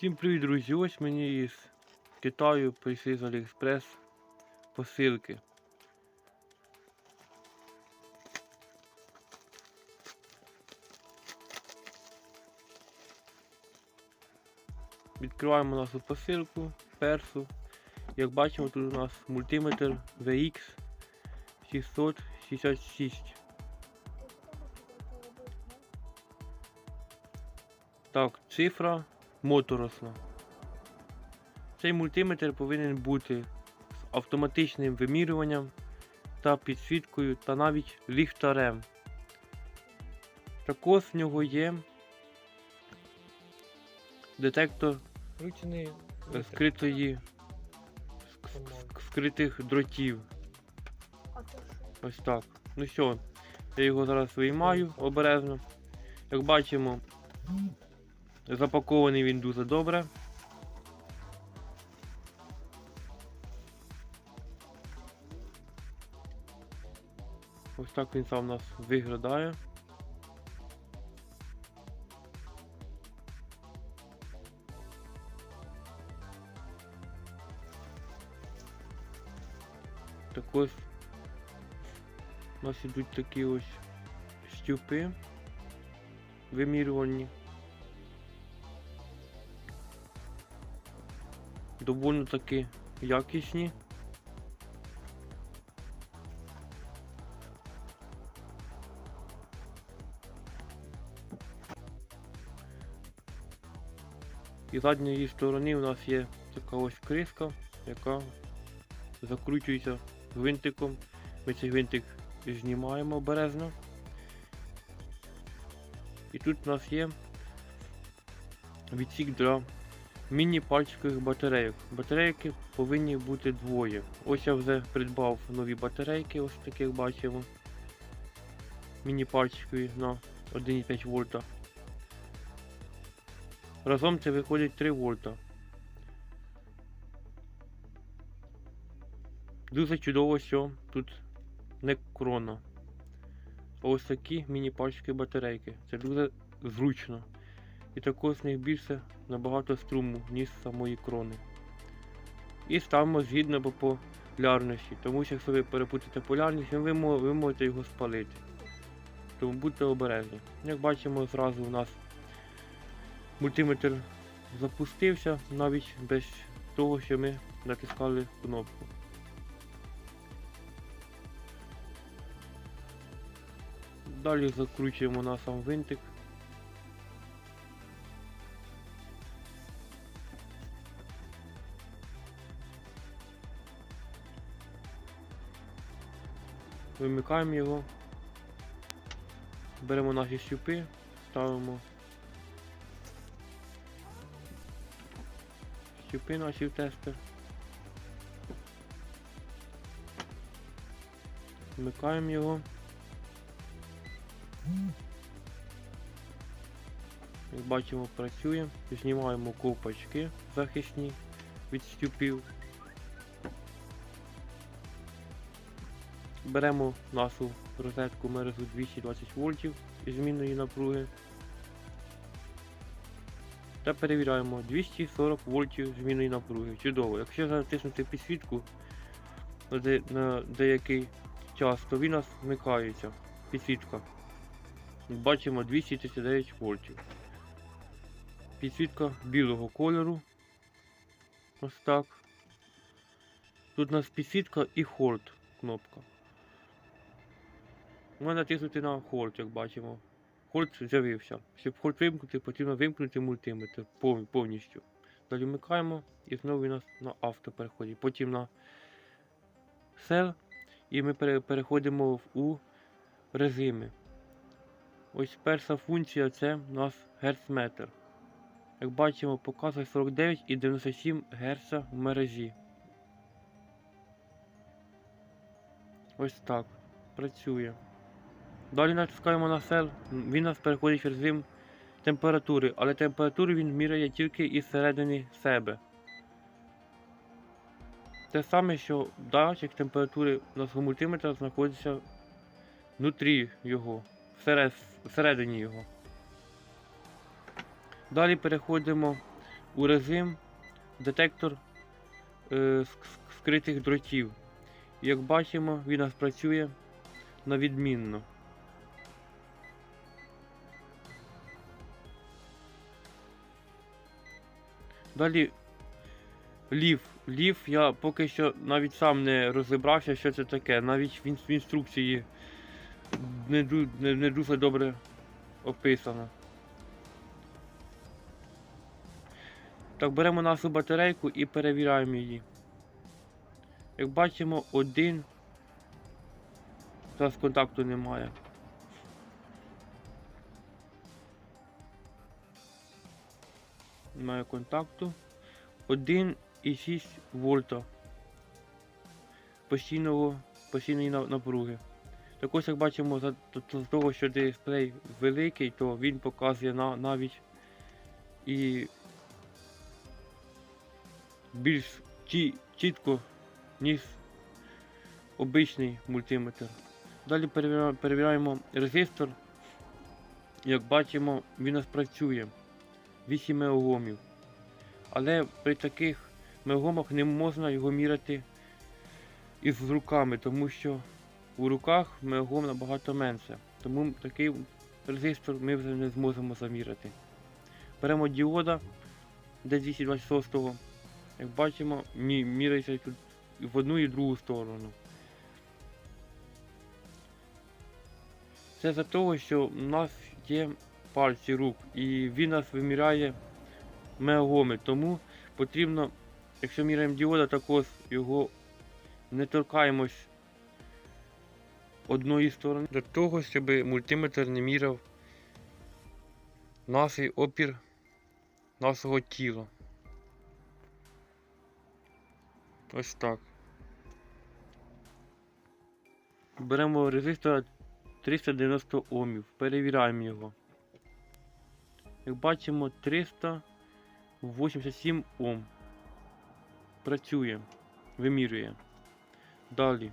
Всім привіт, друзі! Ось мені із Китаю прийшли з Аліекспрес посилки. Відкриваємо нашу посилку, персу. Як бачимо, тут у нас мультиметр VX 666. Так, цифра моторосна. Цей мультиметр повинен бути з автоматичним вимірюванням та підсвіткою та навіть ліхтарем. Також в нього є детектор скритої ск- ск- скритих дротів. Ось так. Ну що, я його зараз виймаю обережно. Як бачимо, запакований він дуже добре. Ось так він сам у нас виглядає. Також у нас ідуть такі ось стюпи вимірювальні. Довольно таки якісні. І з задньої сторони у нас є така ось криска, яка закручується гвинтиком. Ми цей гвинтик знімаємо обережно. І тут у нас є відсік для міні-пальчикових батарейок. Батарейки повинні бути двоє. Ось я вже придбав нові батарейки, ось таких бачимо. Міні-пальчикові на 1,5 вольта. Разом це виходить 3 вольта. Дуже чудово, що тут не крона. Ось такі міні-пальчики батарейки. Це дуже зручно. І також з них більше набагато струму, ніж самої крони. І ставимо згідно по полярності. Тому що якщо ви перепутаєте полярність, ви, ви можете його спалити. Тому будьте обережні. Як бачимо, зразу у нас мультиметр запустився навіть без того, що ми натискали кнопку. Далі закручуємо на сам винтик. Вимикаємо його. Беремо наші щупи, ставимо щупи наші в тестер. Вмикаємо його. Як бачимо, працює. Знімаємо ковпачки захисні від стюпів. Беремо нашу розетку мережу 220 вольтів із змінної напруги. Та перевіряємо 240 вольтів змінної напруги. Чудово. Якщо затиснути підсвітку на, деякий час, то він нас вмикається. Підсвітка. Бачимо 239 вольтів. Підсвітка білого кольору. Ось так. Тут у нас підсвітка і хорд кнопка. Можна натиснути на хорд, як бачимо. Хорд з'явився. Щоб хорд вимкнути, потрібно вимкнути мультиметр повністю. Далі вмикаємо і знову він на авто переходить. Потім на сел і ми переходимо у режими. Ось перша функція це у нас герцметр. Як бачимо, показує 49,97 Гц в мережі. Ось так. Працює. Далі натискаємо на сел, він нас переходить в режим температури, але температуру він міряє тільки із середини себе. Те саме, що датчик температури нашого мультиметра знаходиться внутрі його, всередині його. Далі переходимо у режим детектор е, ск- ск- скритих дротів. Як бачимо, він нас працює на Далі лів. Лів я поки що навіть сам не розібрався, що це таке. Навіть в, інструкції не, не, не дуже добре описано. Так, беремо нашу батарейку і перевіряємо її. Як бачимо, один. Зараз контакту немає. Немає контакту. 1,6 вольта. Постійного, постійної напруги. Так ось, як бачимо, за того, що дисплей великий, то він показує на, навіть і більш чі- чітко, ніж обичний мультиметр. Далі перевіряємо резистор. Як бачимо, він у нас працює 8 мегаомів. Але при таких мегомах не можна його міряти із руками, тому що у руках мегом набагато менше. Тому такий резистор ми вже не зможемо заміряти. Беремо діода D226, як бачимо, міряється тут в одну і в другу сторону. Це за того, що у нас є пальці рук і він нас виміряє мегоми. Тому потрібно, якщо міряємо діода, також його не торкаємось одної сторони для того, щоб мультиметр не міряв наш опір нашого тіла. Ось так. Беремо резистор 390 Омів, перевіряємо його. Як бачимо, 387 Ом. Працює, вимірює. Далі.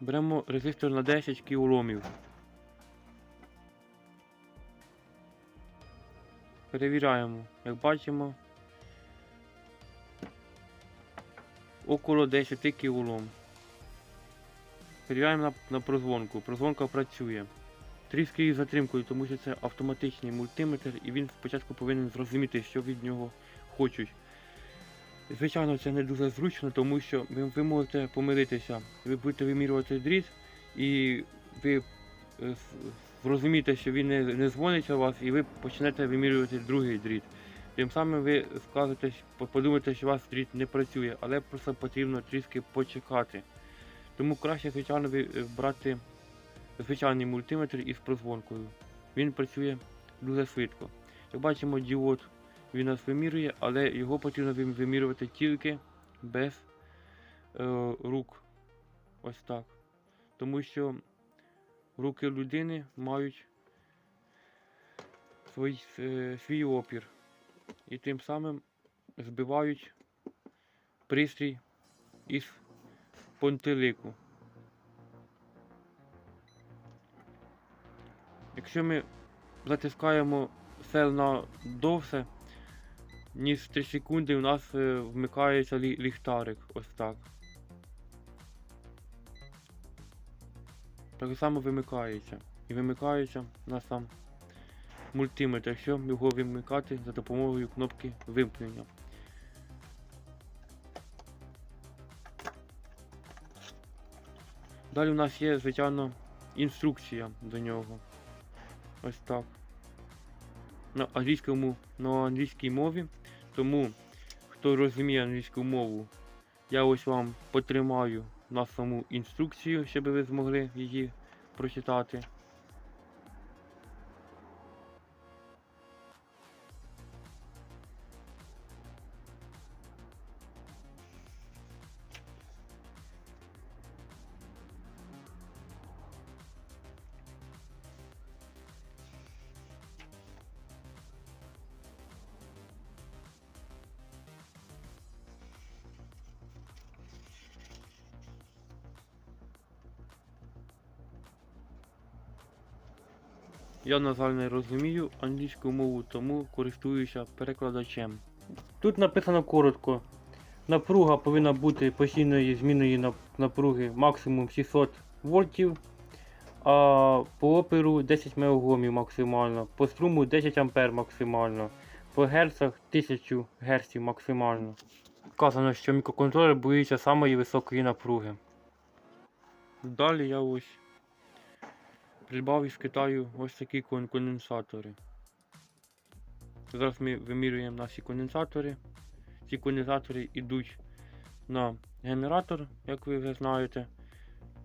Беремо резистор на 10 кіломів. Перевіряємо. Як бачимо, около 10 кілом. Перевіряємо на, на прозвонку. Прозвонка працює. Трішки із затримкою, тому що це автоматичний мультиметр і він спочатку повинен зрозуміти, що від нього хочуть. Звичайно, це не дуже зручно, тому що ви, ви можете помилитися. Ви будете вимірювати дріт і ви е, зрозумієте, що він не, не дзвонить у вас, і ви почнете вимірювати другий дріт. Тим самим ви скажете, подумаєте, що у вас дріт не працює, але просто потрібно трішки почекати. Тому краще, звичайно, ви е, брати звичайний мультиметр із прозвонкою. Він працює дуже швидко. Як бачимо, діод він нас вимірює, але його потрібно вимірювати тільки без е, рук. Ось так. Тому що руки людини мають свій, е, свій опір. І тим самим збивають пристрій із понтелику. Якщо ми затискаємо сел на довше, ніж 3 секунди, у нас е, вмикається лі- ліхтарик. Ось так. Так само вимикається. І вимикається у нас там мультиметр, якщо його вимикати за допомогою кнопки вимкнення. Далі у нас є, звичайно, інструкція до нього. Ось так. На англійському, на англійській мові. Тому, хто розуміє англійську мову, я ось вам потримаю на саму інструкцію, щоб ви змогли її прочитати. Я, на жаль, не розумію англійську мову, тому користуюся перекладачем. Тут написано коротко. Напруга повинна бути постійної змінної нап- напруги максимум 600 вольтів, а по оперу 10 мегагомів максимально, по струму 10 ампер максимально, по герцах 1000 герців максимально. Вказано, що мікроконтролер боїться самої високої напруги. Далі я ось придбав із Китаю ось такі конденсатори. Зараз ми вимірюємо наші конденсатори. Ці конденсатори йдуть на генератор, як ви вже знаєте.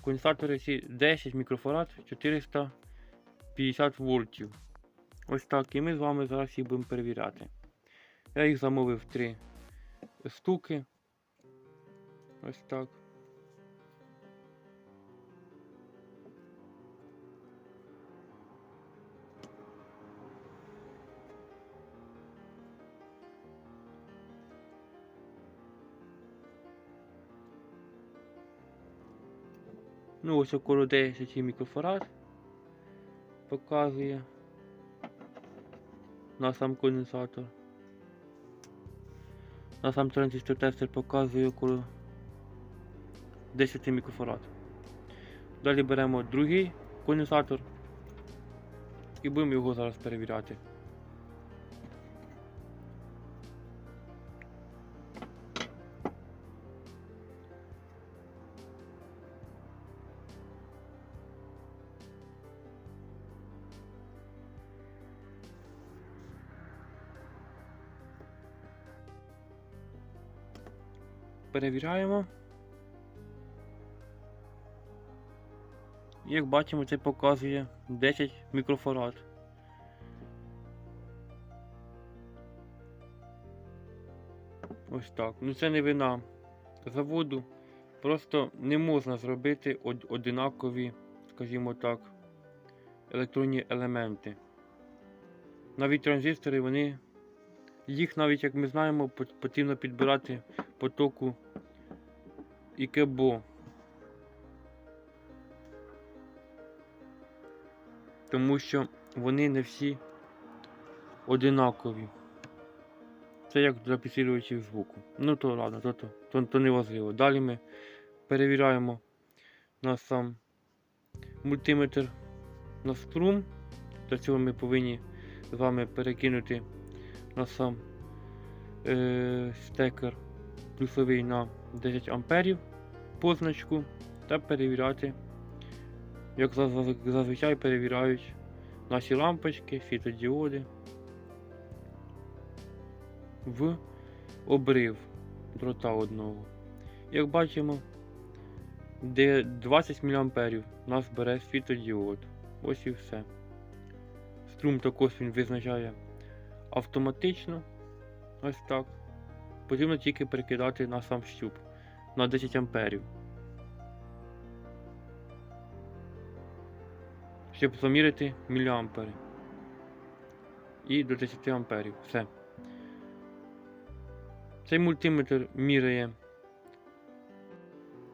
Конденсатори ці 10 мікрофарад 450 вольтів. Ось так. І ми з вами зараз їх будемо перевіряти. Я їх замовив три штуки. Ось так. Ну, ось около 10 мікрофарад показує на сам конденсатор. На сам транзистор тестер показує около 10 мікрофарад. Далі беремо другий конденсатор і будемо його зараз перевіряти. Перевіряємо. Як бачимо, це показує 10 мікрофарад. Ось так. Ну це не вина заводу. Просто не можна зробити одинакові, скажімо так, електронні елементи. Навіть транзистори, вони. Їх навіть, як ми знаємо, потрібно підбирати потоку ІКБО. Тому що вони не всі одинакові. Це як для підсилювачів звуку. Ну то ладно, то, то, то, то не важливо. Далі ми перевіряємо на сам мультиметр на струм. Для цього ми повинні з вами перекинути на сам е, стекер плюсовий на 10 амперів позначку та перевіряти, як зазвичай перевіряють наші лампочки, світодіоди в обрив дрота одного. Як бачимо, де 20 мА нас бере світодіод. Ось і все. Струм також він визначає автоматично. Ось так. Потрібно тільки перекидати на сам щуп на 10 амперів. Щоб заміряти міліампери. І до 10 амперів. Все. Цей мультиметр міряє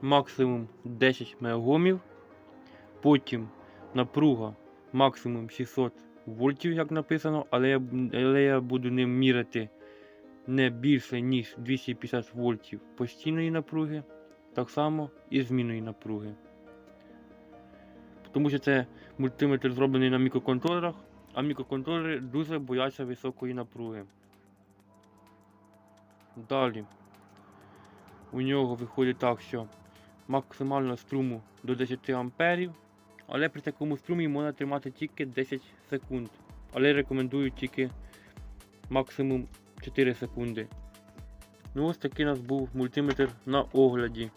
максимум 10 мегагомів. Потім напруга максимум 600 вольтів, як написано, але я, але я буду ним міряти не більше, ніж 250 вольтів постійної напруги, так само і змінної напруги. Тому що це мультиметр зроблений на мікроконтролерах, а мікроконтролери дуже бояться високої напруги. Далі у нього виходить так, що максимально струму до 10 амперів, але при такому струмі можна тримати тільки 10 секунд. Але рекомендую тільки максимум 4 секунди. Ну ось такий у нас був мультиметр на огляді.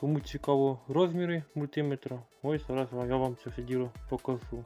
Кому цікаво розміри мультиметра, ось зараз я вам це все діло покажу.